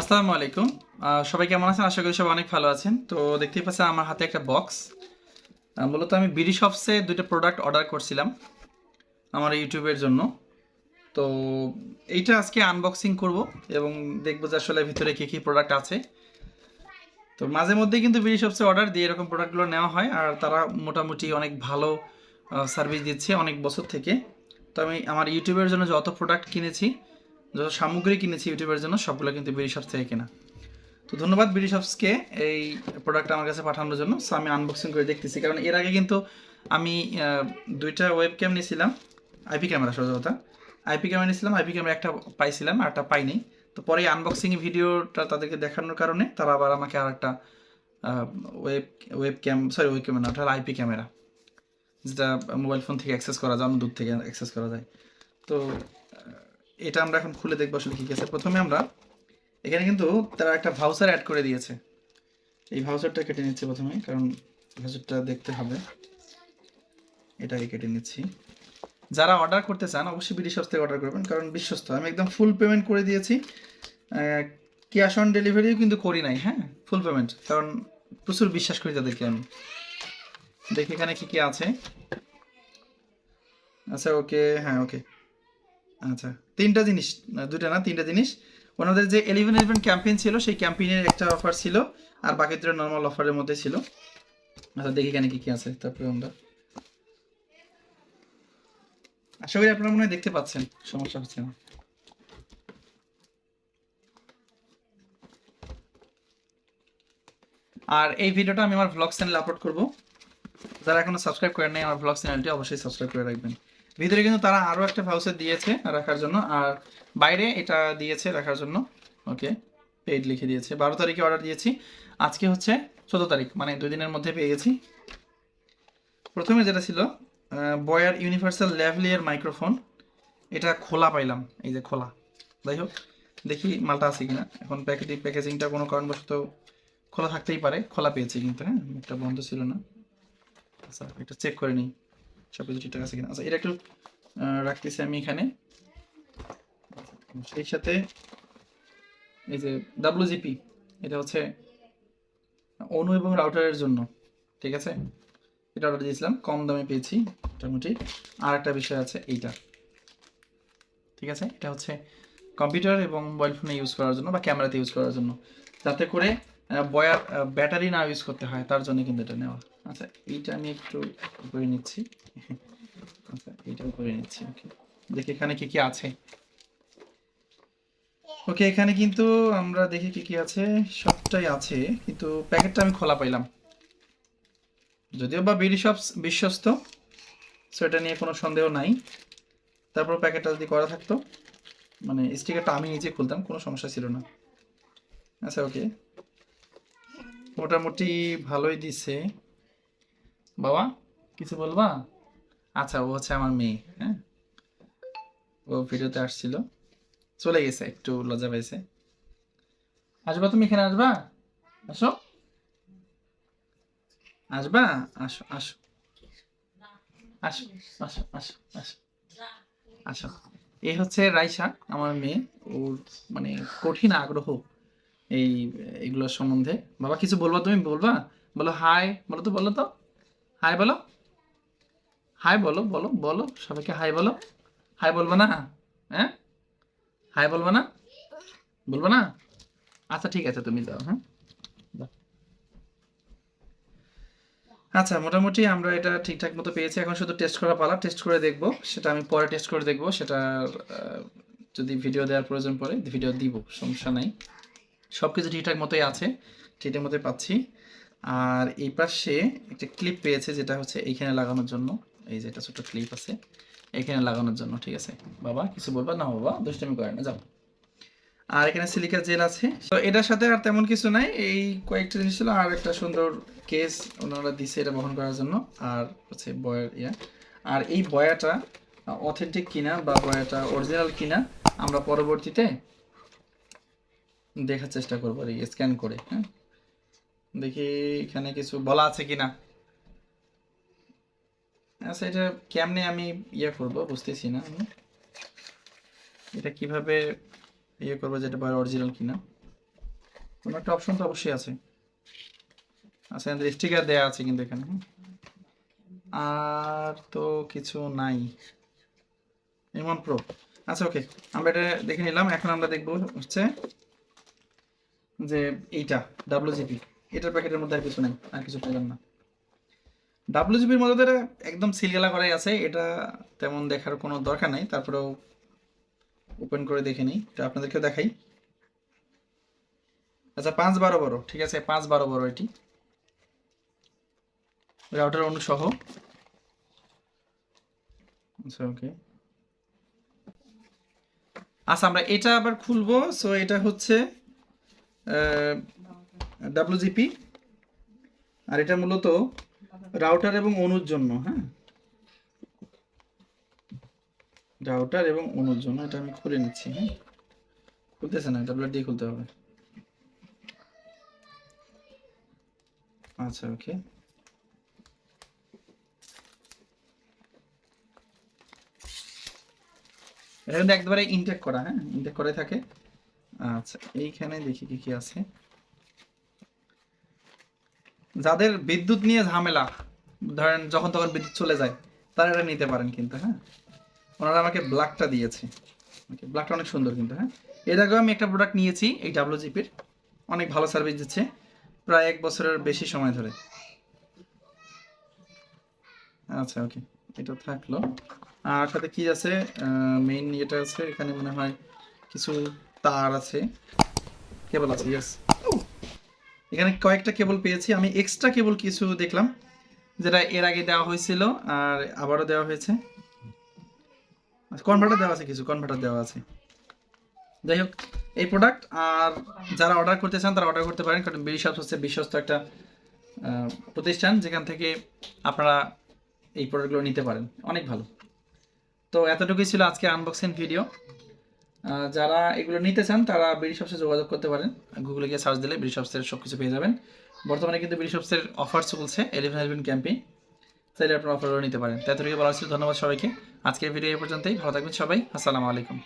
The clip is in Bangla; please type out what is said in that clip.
আসসালামু আলাইকুম। সবাই কেমন আছেন? আশা করি সবাই অনেক ভালো আছেন। তো দেখতেই পাচ্ছেন আমার হাতে একটা বক্স মূলত আমি বিডি শপসে দুইটা প্রোডাক্ট অর্ডার করছিলাম আমার ইউটিউবের জন্য। তো এইটা আজকে আনবক্সিং করব এবং দেখব যে আসলে ভিতরে কী কী প্রোডাক্ট আছে। তো মাঝে মধ্যে কিন্তু বিডি শপসে অর্ডার দিয়ে এরকম প্রোডাক্টগুলো নেওয়া হয় আর তারা মোটামুটি অনেক ভালো সার্ভিস দিচ্ছে অনেক বছর থেকে। তো আমি আমার ইউটিউবের জন্য যত প্রোডাক্ট কিনেছি যত সামগ্রী কিনেছি ইউটিউবের জন্য, সবগুলো কিন্তু বিডি শপস থেকে কেনা। তো ধন্যবাদ বিডি শপসকে এই প্রোডাক্ট আমার কাছে পাঠানোর জন্য। সো আমি আনবক্সিং করে দেখতেছি। কারণ এর আগে কিন্তু আমি দুইটা ওয়েব ক্যাম নিয়েছিলাম আইপি ক্যামেরা সোজা কথা। আইপি ক্যামেরা নিয়েছিলাম। আইপি ক্যামেরা একটা পাইছিলাম, আর একটা পাইনি। তো পরে আনবক্সিং ভিডিওটা তাদেরকে দেখানোর কারণে তারা আবার আমাকে আর একটা web web cam sorry web camera ওটা আইপি ক্যামেরা যেটা মোবাইল ফোন থেকে অ্যাক্সেস করা যায় অন্য দূর থেকে অ্যাক্সেস করা যায়। তো এটা আমরা এখন খুলে দেখব আসলে কী কী আছে। প্রথমে আমরা এখানে কিন্তু তারা একটা ভাউচার অ্যাড করে দিয়েছে। এই ভাউচারটা কেটে নিচ্ছি প্রথমে, কারণ ভাউচারটা দেখতে হবে। এটাকে কেটে নিচ্ছি। যারা অর্ডার করতে চান, অবশ্যই বিডি শপস থেকে অর্ডার করবেন, কারণ বিশ্বস্ত। আমি একদম ফুল পেমেন্ট করে দিয়েছি। ক্যাশ অন ডেলিভারিও কিন্তু করি নাই হ্যাঁ? ফুল পেমেন্ট কারণ প্রচুর বিশ্বাস করি তাদেরকে আমি। দেখি এখানে কি কি আছে। আচ্ছা ওকে হ্যাঁ ওকে আচ্ছা তিনটা জিনিস দুটা না, তিনটা জিনিস। ওনাদের যে এলিভেন ইলেভেন ক্যাম্পেইন ছিল, সেই ক্যাম্পেইনের একটা অফার ছিল, আর বাকি দুটো নর্মাল অফারের মধ্যে ছিল। আচ্ছা দেখি কি কি আছে, তারপরে আমরা। আশা করি আপনারা মনে হয় দেখতে পাচ্ছেন, সমস্যা হচ্ছে না। আর এই ভিডিওটা আমি আমার ভ্লগ চ্যানেলে আপলোড করব। যারা এখনও সাবস্ক্রাইব করেন নাই, আমার ভ্লগ চ্যানেলটি অবশ্যই সাবস্ক্রাইব করে রাখবেন। ভিতরে কিন্তু তারা আরও একটা ভাউচার দিয়েছে রাখার জন্য, আর বাইরে এটা দিয়েছে রাখার জন্য। ওকে পেইড লিখে দিয়েছে। বারো তারিখে অর্ডার দিয়েছি। আজকে হচ্ছে চোদ্দ তারিখ মানে দুই দিনের মধ্যে পেয়ে গেছি। প্রথমে যেটা ছিল বয়ার ইউনিভার্সাল ল্যাভলিয়ার মাইক্রোফোন এটা খোলা পাইলাম, এই যে খোলা। যাই হোক, দেখি মালটা আছে কিনা। এখন প্যাকেটিং প্যাকেজিংটা কোনো কারণবশত খোলা থাকতেই পারে। খোলা পেয়েছি কিন্তু হ্যাঁ একটা বন্ধ ছিল না। আচ্ছা এটা চেক করে নিই। সব কিছু ঠিকঠাক আছে কিনা? আচ্ছা এটা একটু রাখতেছি আমি এখানে। সেই সাথে এই যে ডাব্লুজিপি এটা হচ্ছে অনু এবং রাউটারের জন্য, ঠিক আছে? এটা অর্ডার দিয়েছিলাম, কম দামে পেয়েছি, মোটামুটি। আর একটা বিষয় আছে, এইটা, ঠিক আছে? এটা হচ্ছে কম্পিউটার এবং মোবাইল ফোনে ইউজ করার জন্য বা ক্যামেরাতে ইউজ করার জন্য। যাতে করে বয়ার ব্যাটারি না ইউজ করতে হয়, তার জন্য কিন্তু এটা নেওয়া। আচ্ছা এইটা আমি একটু করে নিচ্ছি। আচ্ছা এইটাও করে নিচ্ছি ওকে দেখি এখানে কি কি আছে। ওকে এখানে কিন্তু আমরা দেখি কি কি আছে, সবটাই আছে, কিন্তু প্যাকেটটা আমি খোলা পাইলাম। যদিও বা বিডি শপস বিশ্বস্ত সো এটা নিয়ে কোনো সন্দেহ নাই। তারপর প্যাকেটটা যদি করা থাকতো মানে স্টিকারটা আমি নিজে খুলতাম, কোনো সমস্যা ছিল না। আচ্ছা ওকে মোটামুটি ভালোই দিছে। বাবা, কিছু বলবা? আচ্ছা ও হচ্ছে আমার মেয়ে হ্যাঁ? ও ভিডিওতে আসছিল। চলে গেছে, একটু লজ্জা পাইছে। আসবা তুমি এখানে, আসবা? আসো। আসবা? আসো আসো। আসো আসো আসো আসো। আসো। এই হচ্ছে রাইসা, আমার মেয়ে। ওর মানে কঠিন আগ্রহ। এই এগুলোর সম্বন্ধে। বাবা, কিছু বলবা তুমি? বলবা? বলো হাই বলো তো বলো তো। হাই বলো। হাই বলো বলো বলো। সবাইকে হাই বলো। হাই বলব না? হ্যাঁ? হাই বলব না? বলব না? আচ্ছা ঠিক আছে, তুমি যাও হ্যাঁ। আচ্ছা মোটামুটি আমরা এটা ঠিকঠাক মতো পেয়েছি। এখন শুধু টেস্ট করা পালা টেস্ট করে দেখব। সেটা আমি পরে টেস্ট করে দেখব। সেটা যদি ভিডিও দেওয়ার প্রয়োজন পড়ে ভিডিও দিব, সমস্যা নাই। সব কিছু ঠিকঠাক মতোই আছে, ঠিকঠাক মতোই পাচ্ছি। আর এই পাশে একটা ক্লিপ পেয়েছে যেটা হচ্ছে এইখানে লাগানোর জন্য। এই যে একটা ছোট ক্লিপ আছে এখানে লাগানোর জন্য, ঠিক আছে? বাবা, কিছু বলবা? না বাবা, দুষ্টামি করে না, যাও। আর এখানে সিলিকা জেল আছে। তো এটার সাথে আর তেমন কিছু নাই। এই কয়েকটা জিনিস ছিল, আর একটা সুন্দর কেস ওনারা দিছে এটা বহন করার জন্য, আর হচ্ছে বয়ার ইয়া। আর এই বয়াটা অথেন্টিক কিনা বা বয়াটা অরিজিনাল কিনা আমরা পরবর্তীতে দেখার চেষ্টা করব আর স্ক্যান করে হ্যাঁ? দেখি এখানে কিছু বলা আছে কি না আচ্ছা এটা কেমনে আমি ইয়ে করব বুঝতেছি না আমি। এটা কীভাবে ইয়ে করব যেটা বয়ার অরিজিনাল কিনা। কোনো একটা অপশন তো অবশ্যই আছে। আচ্ছা আমাদের স্টিকার দেওয়া আছে কিন্তু এখানে হুম। আর তো কিছু নাই। এমন প্রো আচ্ছা ওকে আমরা এটা দেখে নিলাম। এখন আমরা দেখব হচ্ছে যে এইটা ডাব্লিউজিপি এটার প্যাকেটের মধ্যে আর কিছু নেই, আর কিছু পেলাম না। ডাব্লিউজিপির মধ্যে একদম সিলগালা করাই আছে, এটা তেমন দেখার কোনো দরকার নেই, তারপরেও ওপেন করে দেখে নিই, এটা আপনাদেরকেও দেখাই। আচ্ছা পাঁচ বারো বড় ঠিক আছে, পাঁচ বারো বড় এটি। রাউটার অনুসহ আচ্ছা ওকে আচ্ছা আমরা এটা আবার খুলবো সো এটা হচ্ছে ডাব্লিউজিপি আর এটা মূলত রাউটার এবং অনুর জন্য হ্যাঁ? রাউটার এবং অনুর জন্য, এটা আমি খুলে নিচ্ছি হ্যাঁ? খুলতেছে না ডাব্লিউ দিয়ে খুলতে হবে। আচ্ছা ওকে এটা কিন্তু একবারে ইনটেক করা হ্যাঁ? ইনটেক করে থাকে। আচ্ছা এইখানে দেখি কি কি আছে। যাদের বিদ্যুৎ নিয়ে ঝামেলা, ধরেন যখন তখন বিদ্যুৎ চলে যায়, তারা এটা নিতে পারেন কিন্তু হ্যাঁ? ওনারা আমাকে ব্ল্যাকটা দিয়েছে। ব্ল্যাকটা অনেক সুন্দর কিন্তু হ্যাঁ? এর আগেও আমি একটা প্রোডাক্ট নিয়েছি, এই ডাব্লিউজিপির অনেক ভালো সার্ভিস দিচ্ছে, প্রায় এক বছরের বেশি সময় ধরে। আচ্ছা ওকে, এটা থাকল। আর সাথে কি আছে? মেইন ইয়েটা আছে, এখানে মনে হয় কিছু তার আছে। কেবল আছে ইয়েস এখানে কয়েকটা কেবল পেয়েছি। আমি এক্সট্রা কেবল কিছু দেখলাম, যেটা এর আগে দেওয়া হয়েছিল আর আবারও দেওয়া হয়েছে। কনভার্টার দেওয়া আছে কিছু কনভার্টার দেওয়া আছে। যাই হোক, এই প্রোডাক্ট আর যারা অর্ডার করতে চান, তারা অর্ডার করতে পারেন। কারণ বিডি শপস হচ্ছে বিশ্বস্ত একটা প্রতিষ্ঠান যেখান থেকে আপনারা এই প্রোডাক্টগুলো নিতে পারেন। অনেক ভালো। তো এতটুকুই ছিল আজকে আনবক্সিং ভিডিও যারা এগুলো নিতে চান, তারা ব্রিটিশ শপসে যোগাযোগ করতে পারেন। গুগলে গিয়ে সার্চ দিলে ব্রিটিশ শপসের সব কিছু পেয়ে যাবেন। বর্তমানে কিন্তু ব্রিটিশ শপসের অফার চলছে এলিভেন এলিভেন ক্যাম্পে চাইলে আপনারা অফারও নিতে পারেন। তো এতটুকু বলা হচ্ছে ধন্যবাদ সবাইকে। আজকের ভিডিও এ পর্যন্তই। ভালো থাকবেন সবাই। আসসালামু আলাইকুম।